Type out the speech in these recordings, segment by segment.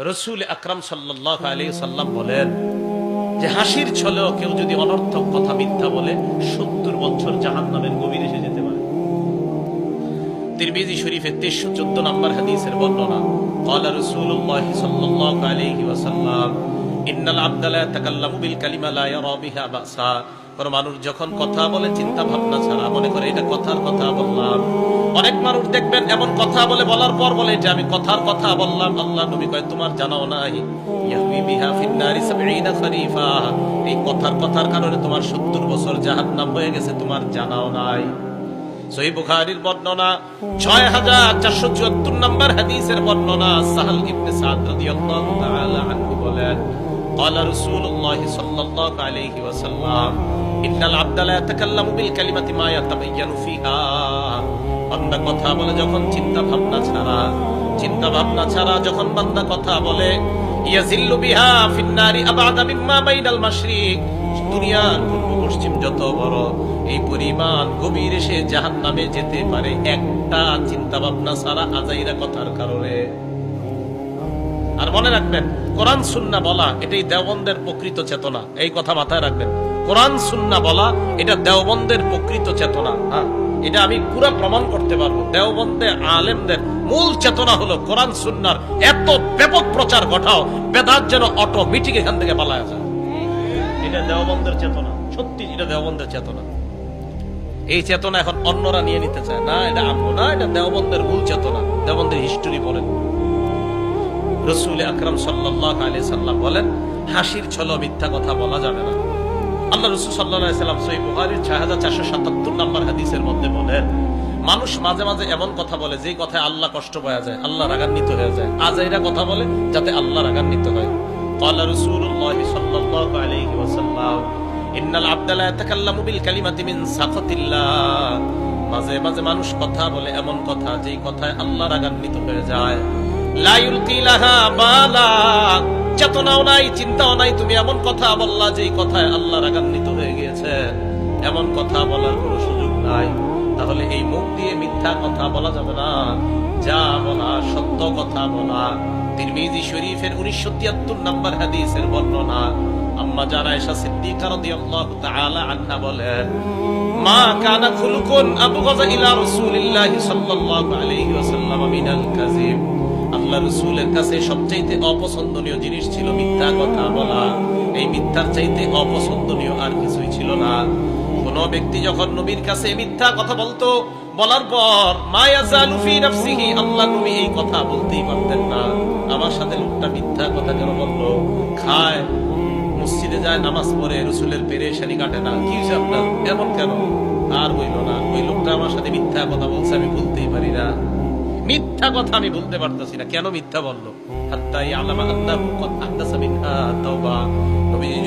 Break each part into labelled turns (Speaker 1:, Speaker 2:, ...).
Speaker 1: রসুল আকরাম সাল্লাহ আলী সাল্লাম বলেন যে হাসির ছলেও কেউ যদি অনর্থক কথা মিথ্যা বলে সত্তর বছর জাহান নামের গভীরে এসে যেতে পারে তিরমিজি শরীফের তেইশশো চোদ্দ নম্বর হাদিসের বর্ণনা قال رسول الله صلى الله عليه وسلم ان العبد لا يتكلم بالكلمه لا يرى بها بأسا কোন মানুষ যখন কথা বলে চিন্তা ভাবনা ছাড়া মনে করে এটা কথার কথা বললাম অনেক মানুষ দেখবেন এমন কথা বলে বলার পর বলে এটা আমি কথার কথা বললাম আল্লাহ নবী কয় তোমার জানাও নাই ইয়াহমি বিহা ফিন্নারি সাবঈনা খরিফা এই কথার কথার কারণে তোমার 70 বছর জাহান্নাম হয়ে গেছে তোমার জানাও নাই সহি বুখারীর বর্ণনা 6474 নম্বর হাদিসের বর্ণনা সাহাল ইবনে সাদ রাদিয়াল্লাহু তাআলা আনহু বলেন قال رسول الله صلى الله عليه وسلم ইন্নাল আব্দালা বিল কালিমাতি মা ইয়াতাবায়ানু ফিহা। বান্দা কথা বলে যখন চিন্তা ভাবনা ছাড়া, চিন্তা ভাবনা ছাড়া যখন বান্দা কথা বলে, ইয়াজিল্লু বিহা ফিন্নারি আবাদা মিম্মা বাইনাল মাশরিক। পূর্ব পশ্চিম যত বড় এই পরিমাণ গভীর এসে জাহান্নামে যেতে পারে একটা চিন্তা ভাবনা ছাড়া আজাইরা কথার কারণে। আর মনে রাখবেন, কোরআন, সুন্না বলা এটাই দেওবন্দের প্রকৃত চেতনা। এই কথা মাথায় রাখবেন। কোরআন, সুন্না বলা, এটা দেওবন্দের প্রকৃত চেতনা হ্যাঁ? এটা আমি পুরো প্রমাণ করতে পারব। দেওবন্দে আলেমদের মূল চেতনা হলো কোরআন, সুন্নার এত ব্যাপক প্রচার ঘটাও, বেদাত যেন অটোমেটিক এখান থেকে পালায় যায়। এটা দেওবন্দের চেতনা। সত্যি, এটা দেওবন্দের চেতনা। এই চেতনা এখন অন্যরা নিয়ে নিতে চায়। না, এটা না, এটা দেওবন্দের মূল চেতনা। দেওবন্দের হিস্টোরি বলেন। রসুল আকরাম সাল্লাহ আলী সাল্লাম বলেন, হাসির ছল মিথ্যা কথা বলা যাবে না। আল্লাহ রসুল সাল্লাহ সাল্লাম সই বুহারির ছয় হাজার চারশো সাতাত্তর নম্বর হাদিসের মধ্যে বলেন, মানুষ মাঝে মাঝে এমন কথা বলে যে কথায় আল্লাহ কষ্ট পাওয়া যায়, আল্লাহ রাগান্বিত হয়ে যায়। আজ এরা কথা বলে যাতে আল্লাহ রাগান্বিত হয়। আল্লাহ রসুল্লাহ সাল্লাহ ইন্নাল আবদালা বিল কালিমাতি মিন সাখাতিল্লাহ মাঝে মাঝে মানুষ কথা বলে এমন কথা যেই কথায় আল্লাহ রাগান্বিত হয়ে যায়। লাইউল কিলাহা বালা। চেতনাও নাই, চিন্তাও নাই। তুমি এমন কথা বললা যেই কথায় আল্লাহ রাগান্বিত হয়ে গিয়েছে। এমন কথা বলার কোনো সুযোগ নাই। তাহলে এই মুখ দিয়ে মিথ্যা কথা বলা যাবে না। যা বলা সত্য কথা বলা। তিরমিজি শরীফের উনিশশো তিয়াত্তর নম্বর হাদিসের বর্ণনা। আম্মা জানা এসা সিদ্দিকা রাদিয়াল্লাহু তাআলা আনহা বলেন, মা কানা খুলুকুন আবগাযা ইলা রাসূলিল্লাহি সাল্লাল্লাহু আলাইহি ওয়াসাল্লাম মিনাল কাযিব। আল্লাহ রসুলের কাছে সবচাইতে অপছন্দনীয় জিনিস ছিল মিথ্যা কথা বলা। এই মিথ্যার চাইতে অপছন্দনীয় আর কিছুই ছিল না। কোন ব্যক্তি যখন নবীর কাছে মিথ্যা কথা বলতো, বলার পর আল্লাহ নবী এই কথা বলতেই পারতেন না। আমার সাথে লোকটা মিথ্যা কথা কেন বলল? খায়, মসজিদে যায়, নামাজ পড়ে, রসুলের পেরেশানি কাটে না। কি আপনার এমন কেন? আর হইল না। ওই লোকটা আমার সাথে মিথ্যা কথা বলছে, আমি মিথ্যা কথা আমি বলতে পারতেছি না। কেন মিথ্যা বলল?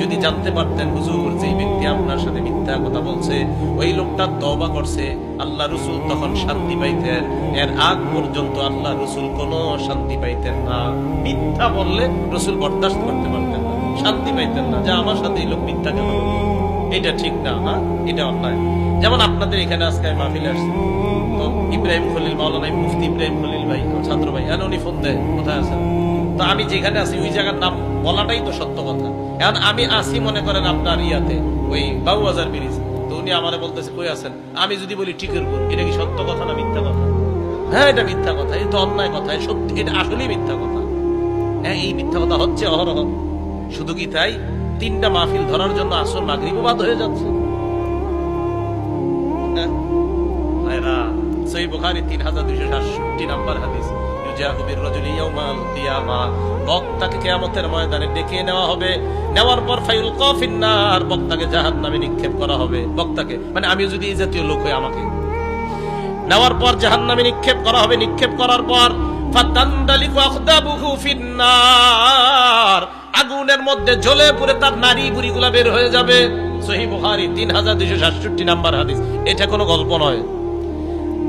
Speaker 1: যদি জানতে পারতেন, হুজুর যে ব্যক্তি আপনার সাথে মিথ্যা কথা বলছে, ওই লোকটা করছে, আল্লাহ রসুল তখন শান্তি পাইতেন। এর আগ পর্যন্ত আল্লাহ রসুল কোনো শান্তি পাইতেন না। মিথ্যা বললে রসুল বরদাস্ত করতে পারতেন না। শান্তি পাইতেন না যে আমার সাথে এই লোক মিথ্যা কেন এটা ঠিক না এটা অন্যায়। যেমন আপনাদের এখানে আজকে মাহফিলে আসছি। তো ইব্রাহিম খলিল মাওলানা মুফতি ইব্রাহিম খলিল ভাই ছাত্র ভাই এখন উনি ফোন দেয়, কোথায় আছেন? তো আমি যেখানে আছি, ওই জায়গার নাম বলাটাই তো সত্য কথা। এখন আমি আসি মনে করেন আপনার ইয়াতে, ওই ব্রিজ। তো উনি বলতেছে, কই আছেন? আমি যদি বলি টিকেরপুর এটা কি সত্য কথা না মিথ্যা কথা? হ্যাঁ এটা মিথ্যা কথা এটা অন্যায় কথা সত্যি, এটা আসলেই মিথ্যা কথা। হ্যাঁ এই মিথ্যা কথা হচ্ছে, অহরহ। শুধু কি তাই? তিনটা মাহফিল ধরার জন্য আসল মাগরিব বাদ হয়ে যাচ্ছে। হ্যাঁ? ভাইরা, সহিহ বুখারী 3267 নাম্বার হাদিস। ইউজাহু বির-রাজুলি ইয়াউমাল কিয়ামা বক্তাকে ময়দানে ডেকে নেওয়া হবে। নেওয়ার পর ফিন্নার বক্তাকে নিক্ষেপ করা হবে। বক্তাকে মানে আমি যদি জাতীয় লোক হই আমাকে। নেওয়ার পর নিক্ষেপ করা হবে। নিক্ষেপ করার পর ফিন্নার আগুনের মধ্যে জ্বলে পুড়ে তার নারী বুড়িগুলা বের হয়ে যাবে। সহি বুখারী তিন হাজার দুইশো সাতষট্টি নাম্বার হাদিস। এটা কোনো গল্প নয়।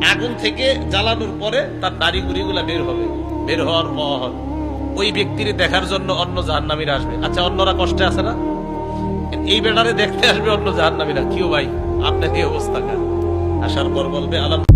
Speaker 1: আগুন থেকে জ্বালানোর পরে তার নারী গুড়িগুলা বের হবে। বের হওয়ার পর ওই ব্যক্তির দেখার জন্য অন্য জাহান্নামীরা আসবে। আচ্ছা অন্যরা কষ্টে আছে না? এই বেটারে দেখতে আসবে অন্য জাহান্নামীরা। কিও ভাই, আপনার এই অবস্থা আসার পর বলবে, আলম